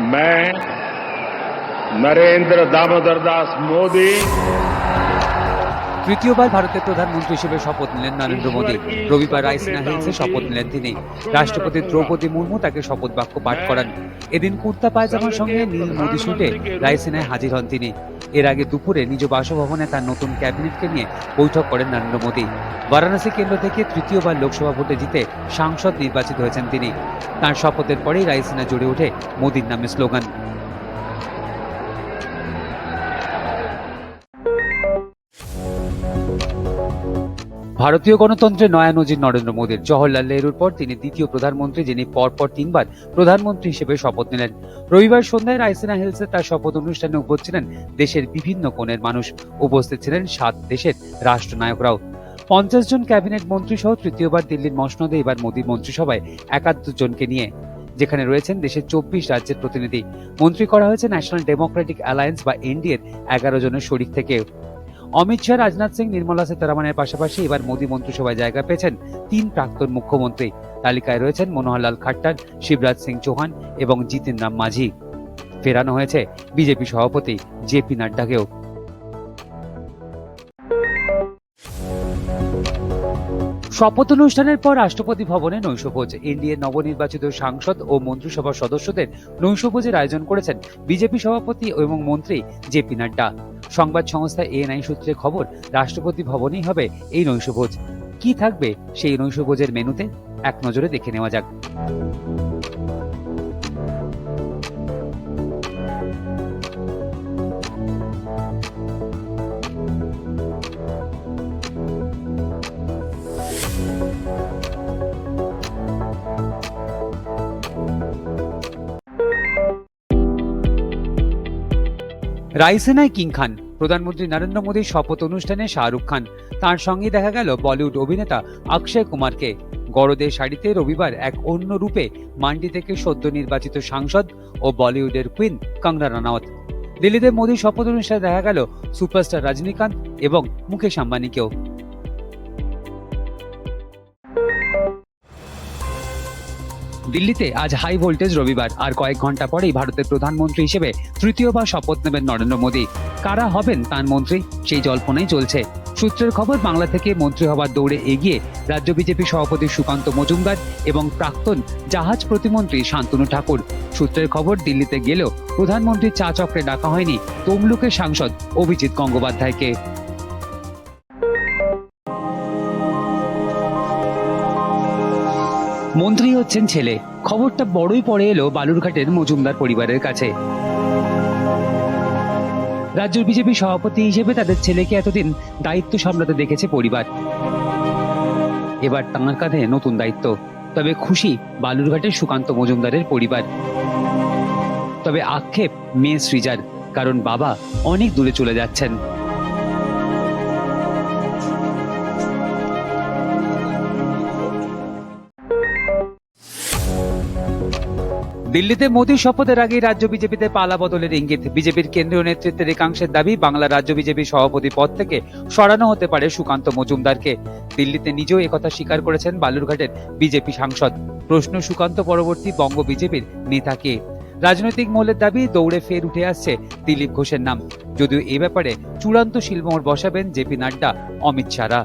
मैं नरेंद्र दामोदर दास मोदी তৃতীয়বার ভারতের প্রধানমন্ত্রী হিসেবে শপথ নিলেন নরেন্দ্র মোদী। রবিবার রাইসিনা হিলসে শপথ নিলেন তিনি। রাষ্ট্রপতি দ্রৌপদী মুর্মু তাকে শপথ বাক্য পাঠ করান। এদিন কুর্তা পায়জামার সঙ্গে নীল মোদী শুটে রাইসিনায় হাজির হন তিনি। এর আগে দুপুরে নিজ বাসভবনে তার নতুন ক্যাবিনেটকে নিয়ে বৈঠক করেন নরেন্দ্র মোদী। বারাণসী কেন্দ্র থেকে তৃতীয়বার লোকসভা ভোটে জিতে সাংসদ নির্বাচিত হয়েছেন তিনি। তার শপথের পরেই রাইসিনা জুড়ে ওঠে মোদীর নামে স্লোগান। ভারতীয় গণতন্ত্রের নয়া নজির নরেন্দ্র মোদীর। জওহরলাল নেহরুর পর তিনি দ্বিতীয় প্রধানমন্ত্রী, যিনি পরপর তিনবার প্রধানমন্ত্রী হিসেবে শপথ নিলেন। রবিবার সন্ধ্যায় রাইসিনা হিলসে তার শপথ অনুষ্ঠানে উপস্থিত ছিলেন দেশের বিভিন্ন কোণের মানুষ। উপস্থিত ছিলেন সাত দেশের রাষ্ট্রনায়করাও। পঞ্চাশ জন ক্যাবিনেট মন্ত্রী সহ তৃতীয়বার দিল্লির মসনদে এবার মোদীর মন্ত্রিসভায় একাত্তর জনকে নিয়ে, যেখানে রয়েছেন দেশের চব্বিশ রাজ্যের প্রতিনিধি। মন্ত্রী করা হয়েছে ন্যাশনাল ডেমোক্রেটিক অ্যালায়েন্স বা এনডিএর এগারো জনের শরিক থেকে অমিত শাহ, রাজনাথ সিং, নির্মলা সীতারামনের পাশাপাশি এবার মোদী মন্ত্রিসভায় জায়গা পেয়েছেন তিন প্রাক্তন মুখ্যমন্ত্রী। তালিকায় রয়েছেন মনোহরলাল খাট্টার, শিবরাজ সিং চৌহান এবং জিতেন রাম মাঝি। ফেরানো হয়েছে বিজেপি সভাপতি জেপি নাড্ডাকেও। শপথ অনুষ্ঠানের পর রাষ্ট্রপতি ভবনে নৈশভোজ। এনডিএ নবনির্বাচিত সাংসদ ও মন্ত্রিসভার সদস্যদের নৈশভোজের আয়োজন করেছেন বিজেপি সভাপতি এবং মন্ত্রী জেপি নাড্ডা। সংবাদ সংস্থা এএনআই সূত্রে খবর, রাষ্ট্রপতি ভবনেই হবে এই নৈশভোজ। কি থাকবে সেই নৈশভোজের মেনুতে? এক নজরে দেখে নেওয়া যাক। রাইসেনায় কিং খান। প্রধানমন্ত্রী নরেন্দ্র মোদীর শপথ অনুষ্ঠানে শাহরুখ খান। তার সঙ্গে দেখা গেল বলিউড অভিনেতা অক্ষয় কুমারকে। গরদের শাড়িতে রবিবার এক অন্য রূপে মান্ডি থেকে সদ্য নির্বাচিত সাংসদ ও বলিউডের কুইন কঙ্গনা রানাওয়াত। দিল্লিতে মোদীর শপথ অনুষ্ঠানে দেখা গেল সুপারস্টার রজনীকান্ত এবং মুকেশ আম্বানিকেও। দিল্লিতে আজ হাই ভোল্টেজ রবিবার, আর কয়েক ঘণ্টা পরেই ভারতের প্রধানমন্ত্রী হিসেবে তৃতীয়বার শপথ নেবেন নরেন্দ্র মোদী। কারা হবেন তার মন্ত্রী? সেই জল্পনাই চলছে। সূত্রের খবর, বাংলা থেকে মন্ত্রী হবার দৌড়ে এগিয়ে রাজ্য বিজেপি সভাপতি সুকান্ত মজুমদার এবং প্রাক্তন জাহাজ প্রতিমন্ত্রী শান্তনু ঠাকুর। সূত্রের খবর, দিল্লিতে গেলেও প্রধানমন্ত্রীর চা চক্রে ডাকা হয়নি তমলুকের সাংসদ অভিজিৎ গঙ্গোপাধ্যায়কে। মন্ত্রী হচ্ছেন ছেলে। খবরটা বড়ই পড়ে এলো বালুরঘাটের মজুমদার পরিবারের কাছে। রাজ্য বিজেপি সভাপতি হিসেবে তাদের ছেলেকে এতদিন দায়িত্ব সামলাতে দেখেছে পরিবার। এবার তাঁর কাঁধে নতুন দায়িত্ব। তবে খুশি বালুরঘাটের সুকান্ত মজুমদারের পরিবার। তবে আক্ষেপ মেয়ে সৃজার, কারণ বাবা অনেক দূরে চলে যাচ্ছেন। দিল্লিতে মোদীর শপথের আগেই রাজ্য বিজেপিতে পালা বদলের ইঙ্গিত। বিজেপির কেন্দ্রীয় নেতৃত্বের একাংশের দাবি, বাংলা রাজ্য বিজেপি সভাপতি পদ থেকে সরানো হতে পারে সুকান্ত মজুমদারকে। দিল্লিতে নিজেও একথা স্বীকার করেছেন বালুরঘাটের বিজেপি সাংসদ। প্রশ্ন সুকান্ত পরবর্তী বঙ্গ বিজেপির নেতা কে? রাজনৈতিক মহলের দাবি, দৌড়ে ফের উঠে আসছে দিলীপ ঘোষের নাম। যদিও এ ব্যাপারে চূড়ান্ত শিলমোহর বসাবেন জেপি নাড্ডা, অমিত শাহরা।